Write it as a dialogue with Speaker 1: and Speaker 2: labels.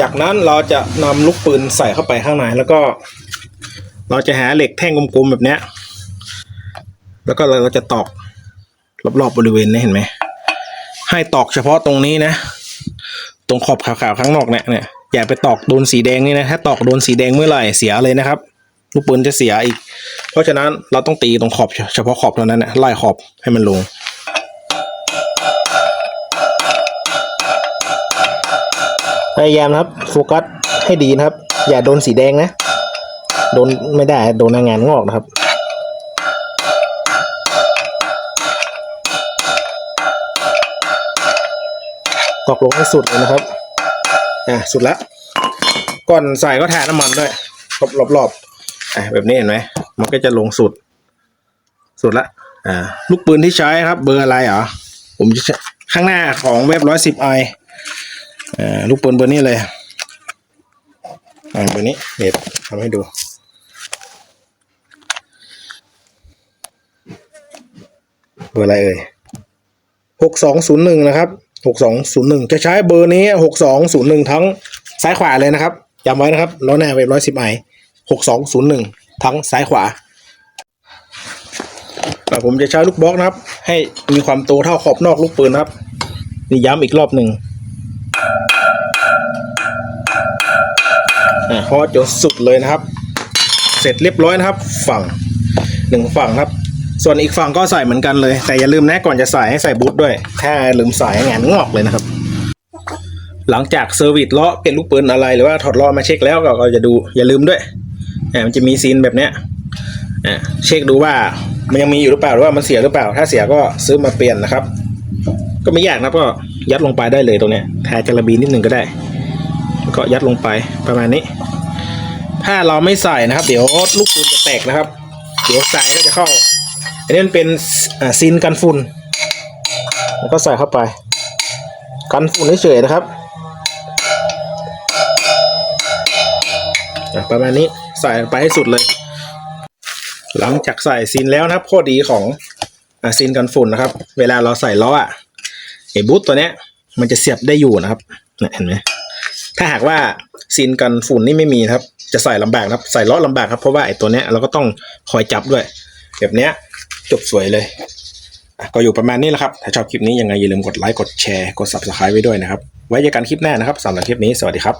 Speaker 1: จากนั้นเราจะนำลูกปืนใส่เข้าไปข้างในแล้วก็ เราจะหาเหล็กแท่งกลมๆแบบเนี้ย แล้วก็เราจะตอกรอบๆบริเวณนี้เห็นไหมให้ตอกเฉพาะตรงนี้นะ ตรงขอบขาวๆข้างนอกเนี่ยเนี่ยอย่าไปตอกโดนสีแดงนี่นะถ้าตอกโดนสีแดงเมื่อไหร่เสียเลยนะครับ ลูกปืนจะเสียอีก เพราะฉะนั้นเราต้องตีตรงขอบเฉพาะขอบเท่านั้นนะไล่ขอบให้มันลง พยายามนะครับโฟกัสให้ดีนะครับ อย่าโดนสีแดงนะ โดนไม่ได้โดนงานงอกนะครับตอกลงให้สุดเลยนะครับ อะสุดละ ก่อนใส่ก็ทาน้ำมันด้วย รอบรอบรอบอะแบบนี้เห็นไหม มันก็จะลงสุด สุดละ อ่า ลูกปืนที่ใช้ครับ เบอร์อะไรเหรอ ผมจะใช้ข้างหน้าของเว็บร้อยสิบไอ ลูกปืนเบอร์นี้เลยเบอร์นี้เดี๋ยวทำให้ดูเบอร์อะไรเอ่ยหกสองศูนย์หนึ่งนะครับหกสองศูนย์หนึ่งจะใช้เบอร์นี้หกสองศูนย์หนึ่งทั้งซ้ายขวาเลยนะครับจำไว้นะครับล้อหน้าเว็บร้อยสิบไอหกสองศูนย์หนึ่งทั้งซ้ายขวาอ่ผมจะใช้ลูกบล็อกนะครับ ให้มีความโตเท่าขอบนอกลูกปืนนะครับนี่ย้ำอีกรอบหนึ่ง พอจนสุดเลยนะครับ เสร็จเรียบร้อยนะครับ ฝั่งหนึ่งฝั่งครับ ส่วนอีกฝั่งก็ใส่เหมือนกันเลย แต่อย่าลืมนะก่อนจะใส่ให้ใส่บูทด้วย ถ้าลืมใส่งานงอกเลยนะครับ หลังจากเซอร์วิสล้อเป็นลูกปืนอะไรหรือว่าถอดล้อมาเช็คแล้วก็ก็จะดูอย่าลืมด้วยอ่ามันจะมีซีนแบบเนี้ยอ่าเช็คดูว่ามันยังมีอยู่หรือเปล่าหรือว่ามันเสียหรือเปล่า ถ้าเสียก็ซื้อมาเปลี่ยนนะครับ ก็ไม่ยากนะครับก็ ยัดลงไปได้เลยตรงเนี้ยทาจาระบีนิดหนึ่งก็ได้ ก็ยัดลงไปประมาณนี้ ถ้าเราไม่ใส่นะครับ เดี๋ยวลูกปืนจะแตกนะครับ เดี๋ยวสายก็จะเข้า อันนี้มันเป็นซีนกันฝุ่นแล้วก็ใส่เข้าไป กันฝุ่นเฉยๆนะครับประมาณนี้ใส่ไปให้สุดเลย หลังจากใส่ซีนแล้วนะครับข้อดีของอซีนกันฝุ่นนะครับ เวลาเราใส่ล้ออะ บูทตัวเนี้ย มันจะเสียบได้อยู่นะครับเห็นไหมถ้าหากว่าซีนกันฝุ่นนี่ไม่มีครับ จะใส่ลำบากครับ ใส่ล้อลำบากครับ เพราะว่าไอ้ตัวเนี้ยเราก็ต้องคอยจับด้วย แบบเนี้ยจบสวยเลย ก็อยู่ประมาณนี้แหละครับ ถ้าชอบคลิปนี้ยังไงอย่าลืมกดไลค์ กดแชร์ กด subscribe ไว้ด้วยนะครับ ไว้เจอกันคลิปหน้านะครับสำหรับคลิปนี้ สวัสดีครับ